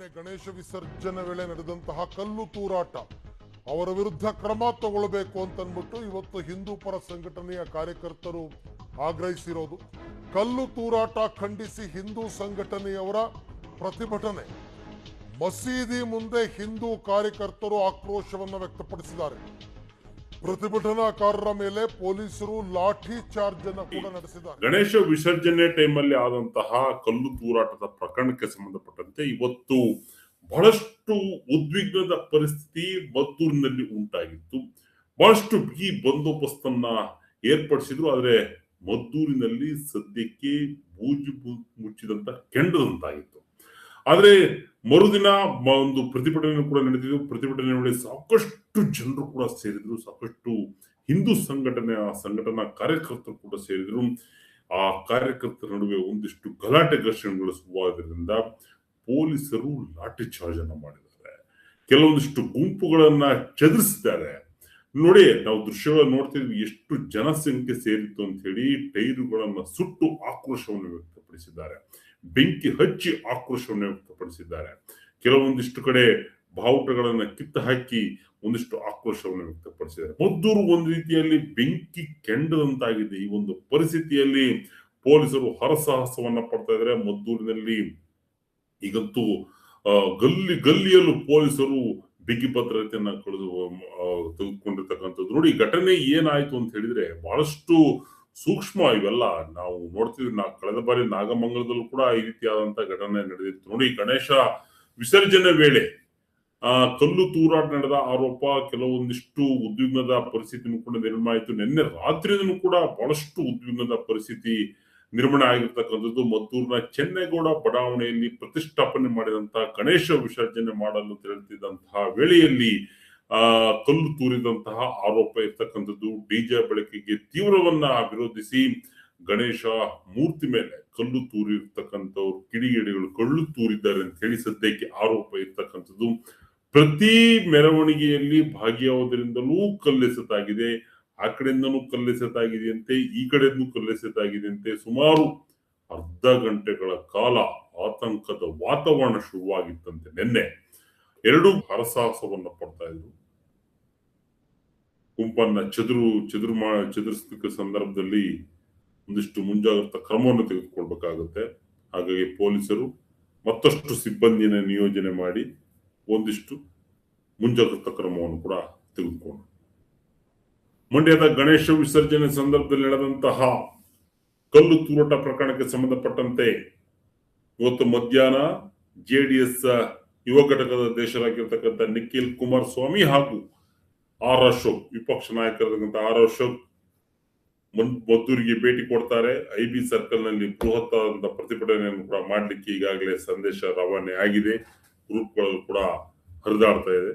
ವಿಸರ್ಜನೆ ವೇಳೆ ನಡೆದಂತಹ ಕಲ್ಲು ತೂರಾಟ, ಅವರ ವಿರುದ್ಧ ಕ್ರಮ ತಗೊಳ್ಬೇಕು ಅಂತನ್ಬಿಟ್ಟು ಇವತ್ತು ಹಿಂದೂ ಪರ ಸಂಘಟನೆಯ ಕಾರ್ಯಕರ್ತರು ಆಗ್ರಹಿಸಿರೋದು. ಕಲ್ಲು ತೂರಾಟ ಖಂಡಿಸಿ ಹಿಂದೂ ಸಂಘಟನೆಯವರ ಪ್ರತಿಭಟನೆ. ಮಸೀದಿ ಮುಂದೆ ಹಿಂದೂ ಕಾರ್ಯಕರ್ತರು ಆಕ್ರೋಶವನ್ನು ವ್ಯಕ್ತಪಡಿಸಿದ್ದಾರೆ. ಪ್ರತಿಭಟನಾಕಾರರ ಮೇಲೆ ಪೊಲೀಸರು ಲಾಠಿ ಚಾರ್ಜ್ ಅನ್ನು ಕೂಡ ನಡೆಸಿದ್ದಾರೆ. ಗಣೇಶ ವಿಸರ್ಜನೆ ಟೈಮಲ್ಲಿ ಆದಂತಹ ಕಲ್ಲು ತೂರಾಟದ ಪ್ರಕರಣಕ್ಕೆ ಸಂಬಂಧಪಟ್ಟಂತೆ ಇವತ್ತು ಬಹಳಷ್ಟು ಉದ್ವಿಗ್ನದ ಪರಿಸ್ಥಿತಿ ಮದ್ದೂರಿನಲ್ಲಿ ಉಂಟಾಗಿತ್ತು. ಬಹಳಷ್ಟು ಬಿಗಿ ಬಂದೋಬಸ್ತನ್ನ ಏರ್ಪಡಿಸಿದ್ರು, ಆದರೆ ಮದ್ದೂರಿನಲ್ಲಿ ಸದ್ಯಕ್ಕೆ ಬೂಜು ಮುಚ್ಚಿದಂತ ಕೆಂಡದಂತಾಗಿತ್ತು. ಆದ್ರೆ ಮರುದಿನ ಒಂದು ಪ್ರತಿಭಟನೆ ಕೂಡ ನಡೆದಿದ್ದು, ಪ್ರತಿಭಟನೆ ವೇಳೆ ಸಾಕಷ್ಟು ಜನರು ಕೂಡ ಸೇರಿದ್ರು, ಸಾಕಷ್ಟು ಹಿಂದೂ ಸಂಘಟನೆಯ ಸಂಘಟನಾ ಕಾರ್ಯಕರ್ತರು ಕೂಡ ಸೇರಿದ್ರು. ಆ ಕಾರ್ಯಕರ್ತರ ನಡುವೆ ಒಂದಿಷ್ಟು ಗಲಾಟೆ ಘರ್ಷಣೆಗಳು ಶುರುವಾದ್ರಿಂದ ಪೊಲೀಸರು ಲಾಠಿ ಚಾರ್ಜ್ ಅನ್ನ ಮಾಡಿದ್ದಾರೆ. ಕೆಲವೊಂದಿಷ್ಟು ಗುಂಪುಗಳನ್ನ ಚದುರಿಸಿದ್ದಾರೆ. ನೋಡಿ, ನಾವು ದೃಶ್ಯಗಳನ್ನು ನೋಡ್ತಿದ್ವಿ ಎಷ್ಟು ಜನಸಂಖ್ಯೆ ಸೇರಿತ್ತು ಅಂತ ಹೇಳಿ ಟೈರುಗಳನ್ನ ಸುಟ್ಟು ಆಕ್ರೋಶವನ್ನು ವ್ಯಕ್ತಪಡಿಸಿದ್ದಾರೆ. ಬೆಂಕಿ ಹಚ್ಚಿ ಆಕ್ರೋಶವನ್ನು ವ್ಯಕ್ತಪಡಿಸಿದ್ದಾರೆ. ಕೆಲವೊಂದಿಷ್ಟು ಕಡೆ ಬಾವುಟಗಳನ್ನ ಕಿತ್ತು ಹಾಕಿ ಒಂದಿಷ್ಟು ಆಕ್ರೋಶವನ್ನು ವ್ಯಕ್ತಪಡಿಸಿದ್ದಾರೆ. ಮದ್ದೂರು ಒಂದು ರೀತಿಯಲ್ಲಿ ಬೆಂಕಿ ಕೆಂಡದಂತಾಗಿದೆ. ಈ ಒಂದು ಪರಿಸ್ಥಿತಿಯಲ್ಲಿ ಪೊಲೀಸರು ಹರಸಾಹಸವನ್ನ ಪಡ್ತಾ ಇದ್ದಾರೆ. ಮದ್ದೂರಿನಲ್ಲಿ ಈಗಂತೂ ಗಲ್ಲಿ ಗಲ್ಲಿಯಲ್ಲೂ ಪೊಲೀಸರು ಬಿಗಿ ಭದ್ರತೆಯನ್ನ ಕಳೆದು ತೆಗೆದುಕೊಂಡಿರ್ತಕ್ಕಂಥದ್ದು. ನೋಡಿ, ಘಟನೆ ಏನಾಯ್ತು ಅಂತ ಹೇಳಿದ್ರೆ ಬಹಳಷ್ಟು ಸೂಕ್ಷ್ಮ ಇವೆಲ್ಲ ನಾವು ನೋಡ್ತಿದ್ವಿ ನಾ, ಕಳೆದ ಬಾರಿ ನಾಗಮಂಗಲದಲ್ಲೂ ಕೂಡ ಈ ರೀತಿಯಾದಂತ ಘಟನೆ ನಡೆದಿತ್ತು. ನೋಡಿ, ಗಣೇಶ ವಿಸರ್ಜನೆ ವೇಳೆ, ಆ, ಕಲ್ಲು ತೂರಾಟ ನಡೆದ ಆರೋಪ, ಕೆಲವೊಂದಿಷ್ಟು ಉದ್ವಿಗ್ನದ ಪರಿಸ್ಥಿತಿನೂ ಕೂಡ ನಿರ್ಮಾಯಿತು ನಿನ್ನೆ ರಾತ್ರಿನೂ ಕೂಡ ಬಹಳಷ್ಟು ಉದ್ವಿಗ್ನದ ಪರಿಸ್ಥಿತಿ ನಿರ್ಮಾಣ ಆಗಿರ್ತಕ್ಕಂಥದ್ದು ಮದ್ದೂರಿನ ಚೆನ್ನೇಗೌಡ ಬಡಾವಣೆಯಲ್ಲಿ ಪ್ರತಿಷ್ಠಾಪನೆ ಮಾಡಿದಂತಹ ಗಣೇಶ ವಿಸರ್ಜನೆ ಮಾಡಲು ತೆರಳುತ್ತಿದ್ದಂತಹ ವೇಳೆಯಲ್ಲಿ, ಆ, ಕಲ್ಲು ತೂರಿದಂತಹ ಆರೋಪ ಇರ್ತಕ್ಕಂಥದ್ದು. ಡಿಜೆ ಬಳಕೆಗೆ ತೀವ್ರವನ್ನ ವಿರೋಧಿಸಿ ಗಣೇಶ ಮೂರ್ತಿ ಮೇಲೆ ಕಲ್ಲು ತೂರಿರ್ತಕ್ಕಂಥವ್ರು, ಕಿಡಿಗೇಡಿಗಳು ಕಲ್ಲು ತೂರಿದ್ದಾರೆ ಅಂತ ಹೇಳಿ ಸದ್ಯಕ್ಕೆ ಆರೋಪ ಇರ್ತಕ್ಕಂಥದ್ದು. ಪ್ರತಿ ಮೆರವಣಿಗೆಯಲ್ಲಿ ಭಾಗಿಯಾವುದರಿಂದಲೂ ಕಲ್ಲೆಸೆತಾಗಿದೆ. ಆ ಕಡೆಯಿಂದನೂ ಕಲ್ಲೆಸೆತಾಗಿದೆಯಂತೆ, ಈ ಕಡೆಯಿಂದ ಕಲ್ಲೆಸೆತಾಗಿದೆಯಂತೆ. ಸುಮಾರು ಅರ್ಧ ಗಂಟೆಗಳ ಕಾಲ ಆತಂಕದ ವಾತಾವರಣ ಶುರುವಾಗಿತ್ತಂತೆ ನಿನ್ನೆ. ಎರಡೂ ಹರಸಾಹಸವನ್ನ ಪಡ್ತಾ ಇದ್ರು. ಗುಂಪನ್ನ ಚದುರು ಚದುರು ಮಾ ಸಂದರ್ಭದಲ್ಲಿ ಒಂದಿಷ್ಟು ಮುಂಜಾಗ್ರತಾ ಕ್ರಮವನ್ನು ತೆಗೆದುಕೊಳ್ಬೇಕಾಗುತ್ತೆ. ಹಾಗಾಗಿ ಪೊಲೀಸರು ಮತ್ತಷ್ಟು ಸಿಬ್ಬಂದಿನ ನಿಯೋಜನೆ ಮಾಡಿ ಒಂದಿಷ್ಟು ಮುಂಜಾಗ್ರತಾ ಕ್ರಮವನ್ನು ಕೂಡ ತೆಗೆದುಕೊಂಡರು. ಮಂಡ್ಯದ ಗಣೇಶ ವಿಸರ್ಜನೆ ಸಂದರ್ಭದಲ್ಲಿ ನಡೆದಂತಹ ಕಲ್ಲು ತೂರಾಟ ಪ್ರಕರಣಕ್ಕೆ ಸಂಬಂಧಪಟ್ಟಂತೆ ಇವತ್ತು ಮಧ್ಯಾಹ್ನ ಜೆಡಿಎಸ್ ಯುವ ಘಟಕದ ಅಧ್ಯಕ್ಷರಾಗಿರ್ತಕ್ಕಂಥ ನಿಖಿಲ್ ಕುಮಾರಸ್ವಾಮಿ ಹಾಗೂ ಆರ್ ಅಶೋಕ್, ವಿಪಕ್ಷ ನಾಯಕರಾದಂತಹ ಆರ್ ಅಶೋಕ್ ಮದ್ದೂರಿಗೆ ಭೇಟಿ ಕೊಡ್ತಾರೆ. ಐ ಬಿ ಸರ್ಕಲ್ನಲ್ಲಿ ಬೃಹತ್ ಪ್ರತಿಭಟನೆಯನ್ನು ಕೂಡ ಮಾಡ್ಲಿಕ್ಕೆ ಈಗಾಗಲೇ ಸಂದೇಶ ರವಾನೆ ಆಗಿದೆ. ಗ್ರೂಪ್ಗಳು ಕೂಡ ಹರಿದಾಡ್ತಾ ಇದೆ.